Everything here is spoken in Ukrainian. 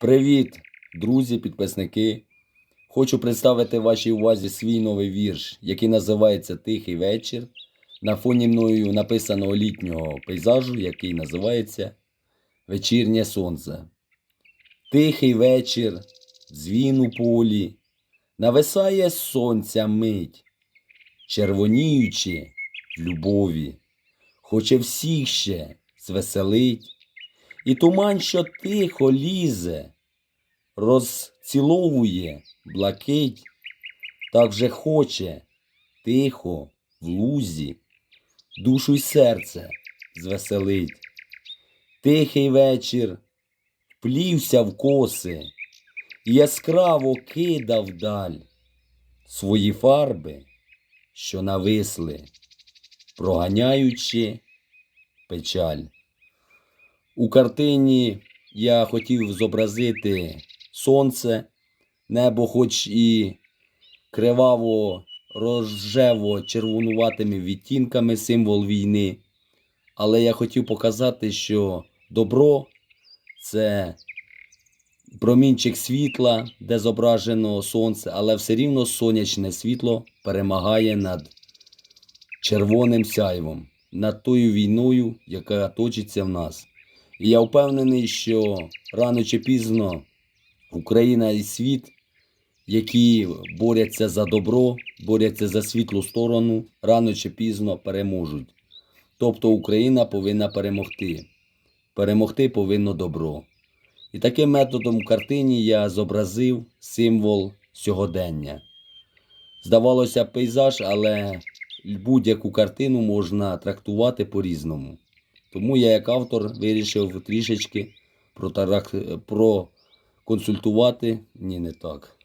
Привіт, друзі, підписники. Хочу представити вашій увазі свій новий вірш, який називається Тихий вечір. На фоні мною написаного літнього пейзажу, який називається Вечірнє сонце. Тихий вечір, дзвін у полі, нависає сонця мить, червоніючи в любові, хоче всіх ще звеселить. І туман, що тихо лізе, розціловує блакить, так же хоче тихо в лузі, душу й серце звеселить. Тихий вечір вплівся в коси, яскраво кидав даль свої фарби, що нависли, проганяючи печаль. У картині я хотів зобразити сонце, небо, хоч і криваво рожево червонуватими відтінками символ війни. Але я хотів показати, що добро це промінчик світла, де зображено сонце, але все рівно сонячне світло перемагає над червоним сяйвом, над тою війною, яка точиться в нас. І я впевнений, що рано чи пізно Україна і світ, які борються за добро, борються за світлу сторону, рано чи пізно переможуть. Тобто Україна повинна перемогти. Перемогти повинно добро. І таким методом в картині я зобразив символ сьогодення. Здавалося, пейзаж, але будь-яку картину можна трактувати по-різному. Тому я, як автор, вирішив трішечки протарак... проконсультувати. Ні, не так.